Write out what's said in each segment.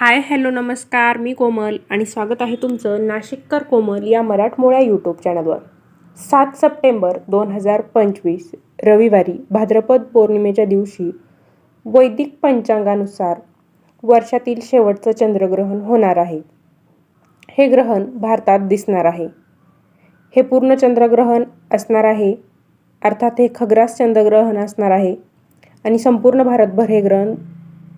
Hi hello नमस्कार. मी कोमल आणि स्वागत आहे तुमचं नाशिककर कोमल या मराठमोळ्या यूट्यूब चॅनलवर सात सप्टेंबर दोन हजार पंचवीस रविवारी भाद्रपद पौर्णिमेच्या दिवशी वैदिक पंचांगानुसार वर्षातील शेवटचं चंद्रग्रहण होणार आहे. हे ग्रहण भारतात दिसणार आहे. हे पूर्ण चंद्रग्रहण असणार आहे. अर्थात हे खग्रास चंद्रग्रहण असणार आहे. आणि संपूर्ण भारतभर हे ग्रहण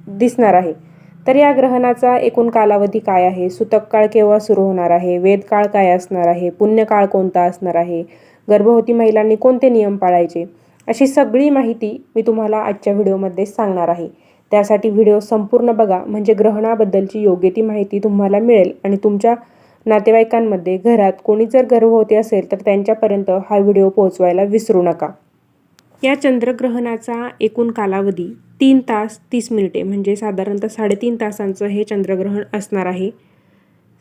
दिसणार आहे. तर या ग्रहणाचा एकूण कालावधी काय आहे? सुतक काळ केव्हा सुरू होणार आहे? वेदकाळ काय असणार आहे? पुण्यकाळ कोणता असणार आहे? गर्भवती महिलांनी कोणते नियम पाळायचे? अशी सगळी माहिती मी तुम्हाला आजच्या व्हिडिओमध्ये सांगणार आहे. त्यासाठी व्हिडिओ संपूर्ण बघा. म्हणजे ग्रहणाबद्दलची योग्य ती माहिती तुम्हाला मिळेल आणि तुमच्या नातेवाईकांमध्ये घरात कोणी जर गर्भवती असेल तर त्यांच्यापर्यंत हा व्हिडिओ पोहोचवायला विसरू नका. या चंद्रग्रहणाचा एकूण कालावधी तीन तास तीस मिनिटे म्हणजे साधारणतः साडेतीन तासांचं हे चंद्रग्रहण असणार आहे.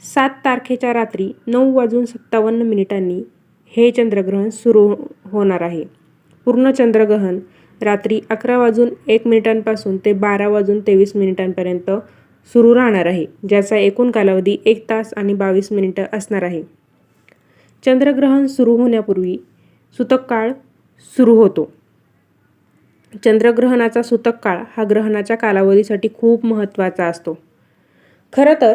सात तारखेच्या रात्री नऊ वाजून सत्तावन्न मिनिटांनी हे चंद्रग्रहण सुरू होणार आहे. पूर्ण चंद्रग्रहण रात्री अकरा वाजून एक मिनिटांपासून ते बारा वाजून तेवीस मिनिटांपर्यंत सुरू राहणार आहे ज्याचा एकूण कालावधी एक तास आणि बावीस मिनिटं असणार आहे. चंद्रग्रहण सुरू होण्यापूर्वी सुतक काळ सुरू होतो. चंद्रग्रहणाचा सुतक काळ हा ग्रहणाच्या कालावधीसाठी खूप महत्त्वाचा असतो. खरं तर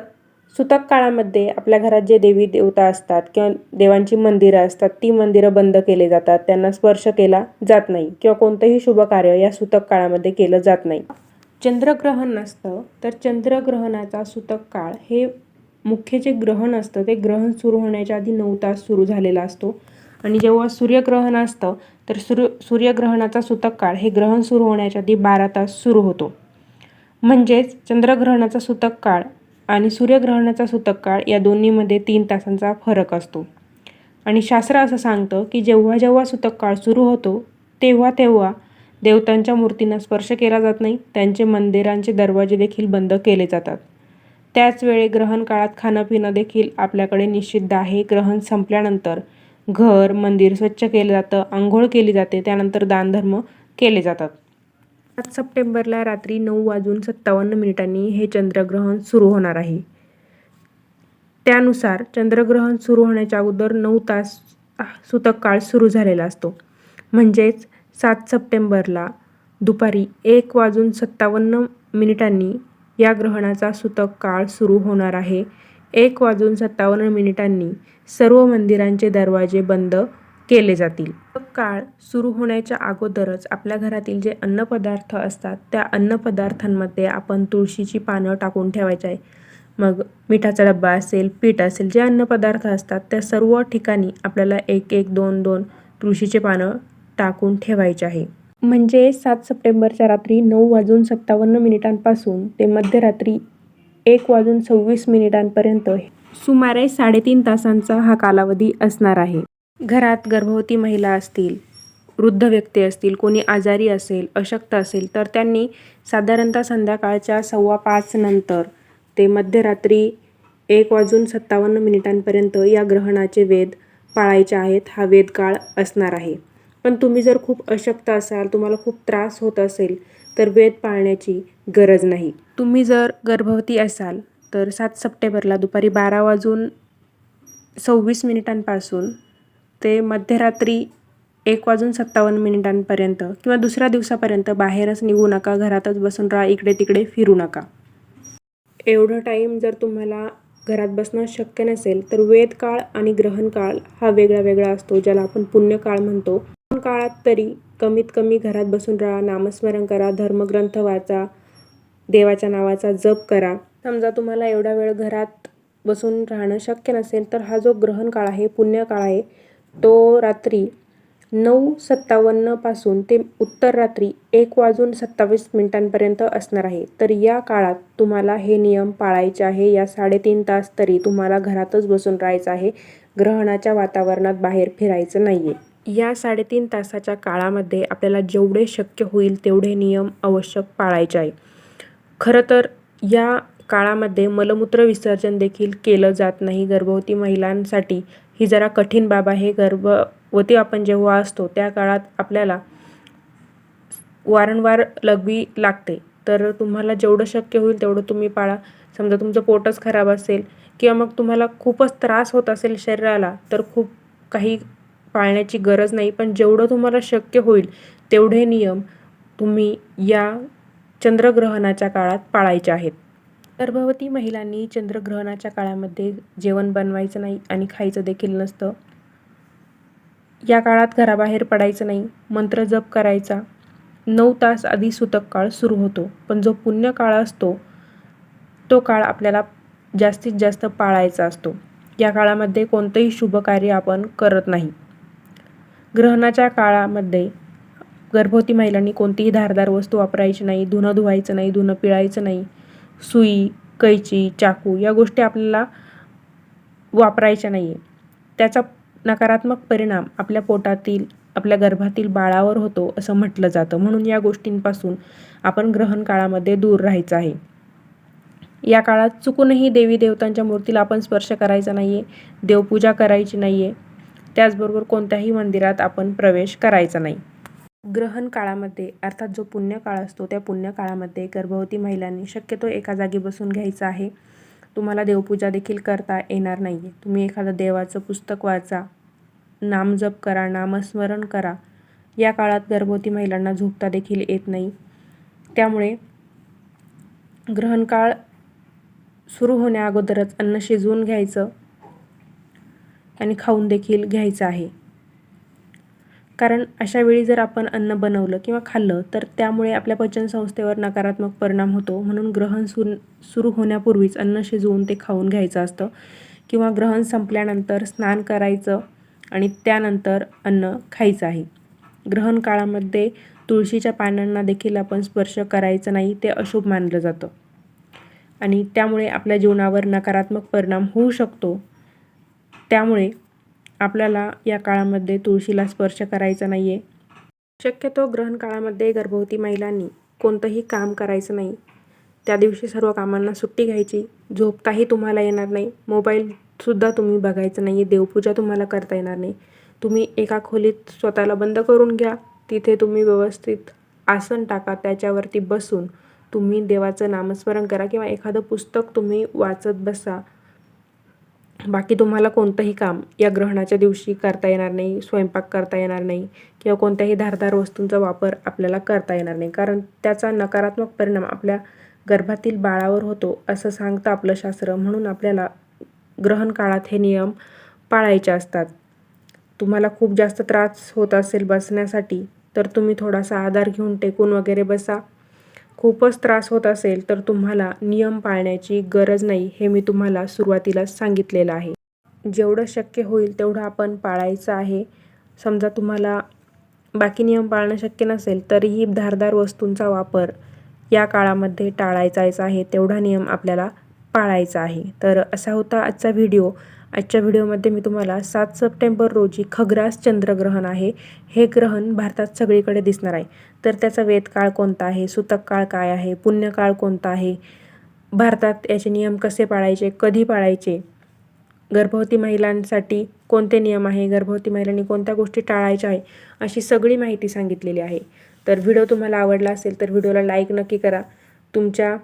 सुतक काळामध्ये आपल्या घरात जे देवी देवता असतात किंवा देवांची मंदिरं असतात ती मंदिरं बंद केले जातात. त्यांना स्पर्श केला जात नाही किंवा कोणतंही शुभ कार्य या सुतक काळामध्ये केलं जात नाही. चंद्रग्रहण नसतं तर चंद्रग्रहणाचा सुतक काळ हे मुख्य जे ग्रहण असतं ते ग्रहण सुरू होण्याच्या आधी नऊ तास सुरू झालेला असतो. आणि जेव्हा सूर्यग्रहण असतं तर सूर्य सूर्यग्रहणाचा सुतक काळ हे ग्रहण सुरू होण्याच्या आधी बारा तास सुरू होतो. म्हणजेच चंद्रग्रहणाचा सुतक काळ आणि सूर्यग्रहणाचा सुतक काळ या दोन्हीमध्ये तीन तासांचा फरक असतो. आणि शास्त्र असं सांगतं की जेव्हा जेव्हा सुतक काळ सुरू होतो तेव्हा तेव्हा देवतांच्या मूर्तींना स्पर्श केला जात नाही त्यांचे मंदिरांचे दरवाजे देखील बंद केले जातात. त्याचवेळी ग्रहण काळात खाणं पिणं देखील आपल्याकडे निषिद्ध आहे. ग्रहण संपल्यानंतर घर मंदिर स्वच्छ केलं जातं आंघोळ केली जाते त्यानंतर दानधर्म केले जातात. सात सप्टेंबरला रात्री नऊ वाजून सत्तावन्न मिनिटांनी हे चंद्रग्रहण सुरू होणार आहे. त्यानुसार चंद्रग्रहण सुरू होण्याच्या अगोदर नऊ तास सुतक काळ सुरू झालेला असतो. म्हणजेच सात सप्टेंबरला दुपारी एक वाजून सत्तावन्न मिनिटांनी या ग्रहणाचा सुतक काळ सुरू होणार आहे. एक वाजून सत्तावन्न मिनिटांनी सर्व मंदिरांचे दरवाजे बंद केले जातील. काळ सुरू होण्याच्या अगोदरच आपल्या घरातील जे अन्नपदार्थ असतात त्या अन्नपदार्थांमध्ये आपण तुळशीची पानं टाकून ठेवायचे आहे. मग मिठाचा डब्बा असेल पीठ असेल जे अन्नपदार्थ असतात त्या सर्व ठिकाणी आपल्याला एक एक दोन दोन तुळशीचे पानं टाकून ठेवायचे आहे. म्हणजे सात सप्टेंबरच्या रात्री नऊ वाजून सत्तावन्न मिनिटांपासून ते मध्यरात्री एक वाजून सव्वीस मिनिटांपर्यंत सुमारे साडेतीन तासांचा हा कालावधी असणार आहे. घरात गर्भवती महिला असतील वृद्ध व्यक्ती असतील कोणी आजारी असेल अशक्त असेल तर त्यांनी साधारणतः संध्याकाळच्या सव्वा पाच नंतर ते मध्यरात्री एक वाजून सत्तावन्न मिनिटांपर्यंत या ग्रहणाचे वेद पाळायचे आहेत. हा वेदकाळ असणार आहे. पण तुम्ही जर खूप अशक्त असाल तुम्हाला खूप त्रास होत असेल तर वेद पाळण्याची गरज नाही. तुम्ही जर गर्भवती असाल तर सात सप्टेंबरला दुपारी बारा वाजून सव्वीस मिनिटांपासून ते मध्यरात्री एक वाजून सत्तावन्न मिनिटांपर्यंत किंवा दुसऱ्या दिवसापर्यंत बाहेरच निघू नका घरातच बसून राहा इकडे तिकडे फिरू नका. एवढं टाईम जर तुम्हाला घरात बसणं शक्य नसेल तर वेद काळ आणि ग्रहण काळ हा वेगळा वेगळा असतो ज्याला आपण पुण्यकाळ म्हणतो. काळात तरी कमीत कमी घरात बसून राहा नामस्मरण करा धर्मग्रंथ वाचा देवाच्या नावाचा जप करा. समजा तुम्हाला एवढा वेळ घरात बसून राहणं शक्य नसेल तर हा जो ग्रहण काळ आहे पुण्य काळ आहे तो रात्री नऊ सत्तावन्नपासून ते उत्तर रात्री एक वाजून सत्तावीस मिनिटांपर्यंत असणार आहे. तर या काळात तुम्हाला हे नियम पाळायचे आहे. या साडेतीन तास तरी तुम्हाला घरातच बसून राहायचं आहे. ग्रहणाच्या वातावरणात बाहेर फिरायचं नाही आहे या साडेतीन तासाच्या काळामध्ये आपल्याला जेवढे शक्य होईल तेवढे नियम आवश्यक पाळायचे आहे. खरं तर या काळामध्ये मलमूत्र विसर्जन देखील केलं जात नाही. गर्भवती महिलांसाठी ही जरा कठीण बाब आहे. गर्भवती आपण जेव्हा असतो त्या काळात आपल्याला वारंवार लघवी लागते. तर तुम्हाला जेवढं शक्य होईल तेवढं तुम्ही पाळा. समजा तुमचं पोटच खराब असेल किंवा मग तुम्हाला खूपच त्रास होत असेल शरीराला तर खूप काही पाळण्याची गरज नाही पण जेवढं तुम्हाला शक्य होईल तेवढे नियम तुम्ही या चंद्रग्रहणाच्या काळात पाळायचे आहेत. गर्भवती महिलांनी चंद्रग्रहणाच्या काळामध्ये जेवण बनवायचं नाही आणि खायचं देखील नसतं. या काळात घराबाहेर पडायचं नाही मंत्र जप करायचा. नऊ तास आधी सुतक काळ सुरू होतो पण जो पुण्य काळ असतो तो काळ आपल्याला जास्तीत जास्त पाळायचा असतो. या काळामध्ये कोणतंही शुभ कार्य आपण करत नाही. ग्रहणाच्या काळामध्ये गर्भवती महिलांनी कोणतीही धारदार वस्तू वापरायची नाही धुणं धुवायचं नाही धुणं पिळायचं नाही सुई कैची चाकू या गोष्टी आपल्याला वापरायच्या नाही आहे त्याचा नकारात्मक परिणाम आपल्या पोटातील आपल्या गर्भातील बाळावर होतो असं म्हटलं जातं. म्हणून या गोष्टींपासून आपण ग्रहण काळामध्ये दूर राहायचं आहे. या काळात चुकूनही देवी देवतांच्या मूर्तीला आपण स्पर्श करायचा नाही आहे देवपूजा करायची नाही आहे त्याचबरोबर कोणत्याही मंदिरात आपण प्रवेश करायचा नाही. ग्रहण काळामध्ये अर्थात जो पुण्यकाळ असतो त्या पुण्यकाळामध्ये गर्भवती महिलांनी शक्यतो एका जागी बसून घ्यायचं आहे. तुम्हाला देवपूजा देखील करता येणार नाही आहे तुम्ही एखादं देवाचं पुस्तक वाचा नामजप करा नामस्मरण करा. या काळात गर्भवती महिलांना झोपता देखील येत नाही. त्यामुळे ग्रहणकाळ सुरू होण्या अगोदरच अन्न शिजवून घ्यायचं. आणि खाऊन देखील घ्यायचं आहे. कारण अशा वेळी जर आपण अन्न बनवलं किंवा खाल्लं तर त्यामुळे आपल्या पचनसंस्थेवर नकारात्मक परिणाम होतो. म्हणून ग्रहण सुर सुरू होण्यापूर्वीच अन्न शिजवून ते खाऊन घ्यायचं असतं. किंवा ग्रहण संपल्यानंतर स्नान करायचं आणि त्यानंतर अन्न खायचं आहे. ग्रहण काळामध्ये तुळशीच्या पानांना देखील आपण स्पर्श करायचं नाही ते अशुभ मानलं जातं. आणि त्यामुळे आपल्या जीवनावर नकारात्मक परिणाम होऊ शकतो. त्यामुळे आपल्याला या काळामध्ये तुळशीला स्पर्श करायचा नाही आहे शक्यतो ग्रहण काळामध्ये गर्भवती महिलांनी कोणतंही काम करायचं नाही. त्या दिवशी सर्व कामांना सुट्टी घ्यायची. झोपताही तुम्हाला येणार नाही. मोबाईलसुद्धा तुम्ही बघायचं नाही आहे देवपूजा तुम्हाला करता येणार नाही. तुम्ही एका खोलीत स्वतःला बंद करून घ्या. तिथे तुम्ही व्यवस्थित आसन टाका. त्याच्यावरती बसून तुम्ही देवाचं नामस्मरण करा किंवा एखादं पुस्तक तुम्ही वाचत बसा. बाकी तुम्हाला कोणतंही काम या ग्रहणाच्या दिवशी करता येणार नाही स्वयंपाक करता येणार नाही किंवा कोणत्याही धारदार वस्तूंचा वापर आपल्याला करता येणार नाही. कारण त्याचा नकारात्मक परिणाम आपल्या गर्भातील बाळावर होतो असं सांगतं आपलं शास्त्र. म्हणून आपल्याला ग्रहण काळात हे नियम पाळायचे असतात. तुम्हाला खूप जास्त त्रास होत असेल बसण्यासाठी तर तुम्ही थोडासा आधार घेऊन टेकून वगैरे बसा. खूपच त्रास होत असेल तर तुम्हाला नियम पाळण्याची गरज नाही हे मी तुम्हाला सुरुवातीलाच सांगितलेलं आहे. जेवढं शक्य होईल तेवढं आपण पाळायचं आहे. समजा तुम्हाला बाकी नियम पाळणं शक्य नसेल तरीही धारदार वस्तूंचा वापर या काळामध्ये टाळायचा आहे तेवढा नियम आपल्याला पाळायचा आहे. तर असा होता आजचा व्हिडिओ. आजच्या व्हिडिओमध्ये मी तुम्हाला सात सप्टेंबर रोजी खग्रास चंद्रग्रहण आहे. हे ग्रहण भारतात सगळीकडे दिसणार आहे. तर त्याचा वेदकाळ कोणता आहे? सुतक काळ काय आहे? पुण्यकाळ कोणता आहे? भारतात याचे नियम कसे पाळायचे? कधी पाळायचे? गर्भवती महिलांसाठी कोणते नियम आहे? गर्भवती महिलांनी कोणत्या गोष्टी टाळायच्या आहे? अशी सगळी माहिती सांगितलेली आहे. तर व्हिडिओ तुम्हाला आवडला असेल तर व्हिडिओला लाईक नक्की करा. तुमच्या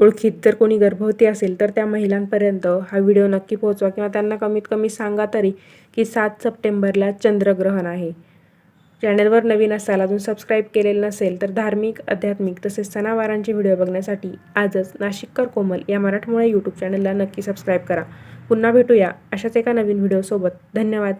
ओळखीत जर कोणी गर्भवती असेल तर त्या महिलांपर्यंत हा व्हिडिओ नक्की पोहोचवा किंवा त्यांना कमीत कमी सांगा तरी की सात सप्टेंबरला चंद्रग्रहण आहे. चॅनलवर नवीन असाल अजून सबस्क्राईब केलेलं नसेल तर धार्मिक आध्यात्मिक तसेच सणावारांचे व्हिडिओ बघण्यासाठी आजच नाशिककर कोमल या मराठमोळ्या यूट्यूब चॅनलला नक्की सबस्क्राईब करा. पुन्हा भेटूया अशाच एका नवीन व्हिडिओसोबत. धन्यवाद.